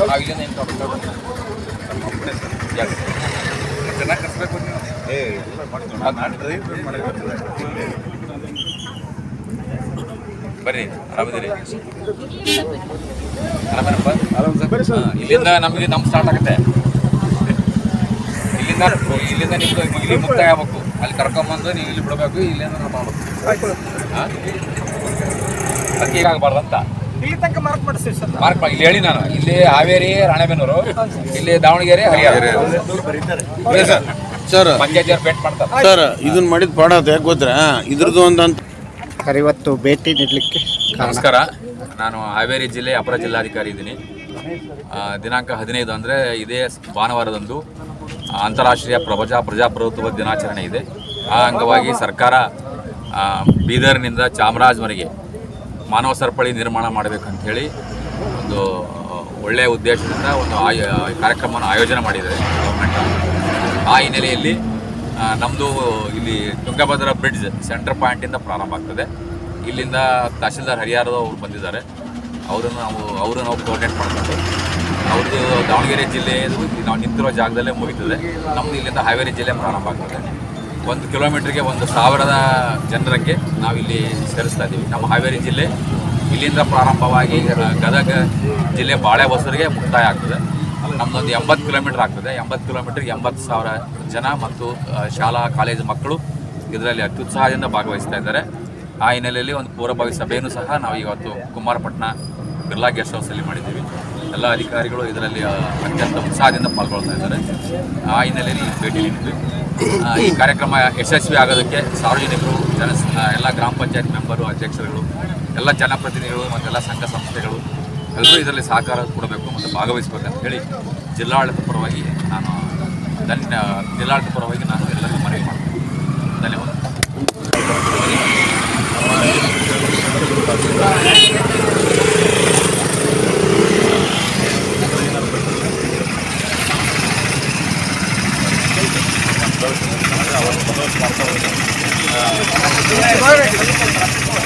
ಏನು Yes. ಚೆನ್ನಾಗಿ ಕಟ್ಬೇಕು ಏ ಬರ್ರಿ ಆರಾಮಿದ್ದೀರಿ? ಆರಾಮೇನಪ್ಪ? ಹಾ, ಇಲ್ಲಿಂದ ನಮಗೆ ನಮ್ಮ ಸ್ಟಾರ್ಟ್ ಆಗುತ್ತೆ. ಇಲ್ಲಿಂದ ಇಲ್ಲಿಂದ ನಿಮ್ಗೆ ಇಲ್ಲಿ ಮುಕ್ತಾಯ ಆಗ್ಬೇಕು. ಅಲ್ಲಿ ಕರ್ಕೊಂಬಂದು ನೀವು ಇಲ್ಲಿ ಬಿಡಬೇಕು ಇಲ್ಲಿಂದ ನಾವು ಮಾಡ್ಬೇಕು. ಹಾಂ? ಅದಕ್ಕೆ ಹೀಗಾಗಬಾರ್ದು ಅಂತ. ಇಲ್ಲಿ ತನಕ ಮಾರ್ಕ್ ಮಾಡಿಸ್ತೀವಿ ಸರ್ ಮಾರ್ಕ್ ಮಾಡಿ ಇಲ್ಲಿ ಹೇಳಿ ನಾನು. ಇಲ್ಲಿ ಹಾವೇರಿ ರಾಣೆಬೆನ್ನೂರು ಇಲ್ಲಿ ದಾವಣಗೆರೆ ಹರಿಹರ. Sir sir. ಭೇಟಿ ಮಾಡ್ತಾರೆ. ಸರ್ ಇದನ್ನ ಮಾಡಿದ ಪಾಡ ಅಂತ ಯಾಕೆ ಗೊತ್ತಾ? ಇದ್ರದ್ದು ಒಂದು ಅಂತ ಸರ್ ಇವತ್ತು ಭೇಟಿ ನೀಡಲಿಕ್ಕೆ ನಮಸ್ಕಾರ. ನಾನು ಹಾವೇರಿ ಜಿಲ್ಲೆ ಅಪರ ಜಿಲ್ಲಾಧಿಕಾರಿ ಇದ್ದೀನಿ. ಆ, ದಿನಾಂಕ ಹದಿನೈದು ಅಂದರೆ ಇದೇ ಭಾನುವಾರದಂದು ಅಂತಾರಾಷ್ಟ್ರೀಯ ಪ್ರಜಾ ಪ್ರಜಾಪ್ರಭುತ್ವ ದಿನಾಚರಣೆ ಇದೆ. ಆ ಅಂಗವಾಗಿ ಸರ್ಕಾರ ಆ, ಬೀದರ್ನಿಂದ ಚಾಮರಾಜವರೆಗೆ ಮಾನವ ಸರಪಳಿ ನಿರ್ಮಾಣ ಮಾಡಬೇಕಂತ ಹೇಳಿ ಒಂದು ಒಳ್ಳೆಯ ಉದ್ದೇಶದಿಂದ ಒಂದು ಆಯ ಕಾರ್ಯಕ್ರಮವನ್ನು ಆಯೋಜನೆ ಮಾಡಿದ್ದಾರೆ ಗೌರ್ಮೆಂಟ್ ಆ ಹಿನ್ನೆಲೆಯಲ್ಲಿ ನಮ್ಮದು ಇಲ್ಲಿ ತುಂಗಭದ್ರಾ ಬ್ರಿಡ್ಜ್ ಸೆಂಟ್ರ್ ಪಾಯಿಂಟಿಂದ ಪ್ರಾರಂಭ ಆಗ್ತದೆ. ಇಲ್ಲಿಂದ ತಹಶೀಲ್ದಾರ್ ಹರಿಹರದವ್ರು ಬಂದಿದ್ದಾರೆ. ಅವರನ್ನು ನಾವು ಅವರು ನಾವು ಕೋಆರ್ಡಿನೇಟ್ ಮಾಡ್ಕೊಂಡು, ಅವ್ರದ್ದು ದಾವಣಗೆರೆ ಜಿಲ್ಲೆಯದು ನಾವು ನಿಂತಿರೋ ಜಾಗದಲ್ಲೇ ಮುಗಿತದೆ. ನಮ್ಮದು ಇಲ್ಲಿಂದ ಹಾವೇರಿ ಜಿಲ್ಲೆ ಪ್ರಾರಂಭ ಆಗ್ತದೆ. ಒಂದು ಕಿಲೋಮೀಟ್ರಿಗೆ ಒಂದು ಸಾವಿರದ ಜನರಿಗೆ ನಾವಿಲ್ಲಿ ಸೇರಿಸ್ತಾ ಇದ್ದೀವಿ. ನಮ್ಮ ಹಾವೇರಿ ಜಿಲ್ಲೆ ಇಲ್ಲಿಂದ ಪ್ರಾರಂಭವಾಗಿ ಗದಗ ಜಿಲ್ಲೆ ಬಾಳೆಬಸರಿಗೆ ಮುಕ್ತಾಯ ಆಗ್ತದೆ. ನಮ್ಮದೊಂದು ಎಂಬತ್ತು ಕಿಲೋಮೀಟ್ರ್ ಆಗ್ತದೆ. ಎಂಬತ್ತು ಕಿಲೋಮೀಟ್ರಿಗೆ ಎಂಬತ್ತು ಸಾವಿರ ಜನ ಮತ್ತು ಶಾಲಾ, ಕಾಲೇಜು ಮಕ್ಕಳು ಇದರಲ್ಲಿ ಅತ್ಯುತ್ಸಾಹದಿಂದ ಭಾಗವಹಿಸ್ತಾ ಇದ್ದಾರೆ. ಆ ಹಿನ್ನೆಲೆಯಲ್ಲಿ ಒಂದು ಪೂರ್ವಭಾವಿ ಸಭೆಯನ್ನು ಸಹ ನಾವು ಇವತ್ತು ಕುಮಾರಪಟ್ಟಣ ಬಿರ್ಲಾ ಗೆಸ್ಟ್ ಹೌಸಲ್ಲಿ ಮಾಡಿದ್ದೀವಿ. ಎಲ್ಲ ಅಧಿಕಾರಿಗಳು ಇದರಲ್ಲಿ ಅತ್ಯಂತ ಉತ್ಸಾಹದಿಂದ ಪಾಲ್ಗೊಳ್ತಾ ಇದ್ದಾರೆ. ಆ ಹಿನ್ನೆಲೆಯಲ್ಲಿ ಭೇಟಿ ನೀಡಿದ್ವಿ. ಈ ಕಾರ್ಯಕ್ರಮ ಯಶಸ್ವಿ ಆಗೋದಕ್ಕೆ ಸಾರ್ವಜನಿಕರು, ಜನ ಎಲ್ಲ ಗ್ರಾಮ ಪಂಚಾಯತ್ ಮೆಂಬರು, ಅಧ್ಯಕ್ಷರುಗಳು, ಎಲ್ಲ ಜನಪ್ರತಿನಿಧಿಗಳು ಮತ್ತೆಲ್ಲ ಸಂಘ ಸಂಸ್ಥೆಗಳು ಎಲ್ಲರೂ ಇದರಲ್ಲಿ ಸಹಕಾರ ಕೊಡಬೇಕು ಮತ್ತು ಭಾಗವಹಿಸಬೇಕಂತ ಹೇಳಿ ಜಿಲ್ಲಾಡಳಿತ ಪರವಾಗಿ ನಾನು ಧನ್ಯ ಜಿಲ್ಲಾಡಳಿತ ಪರವಾಗಿ ನಾನು Thank you.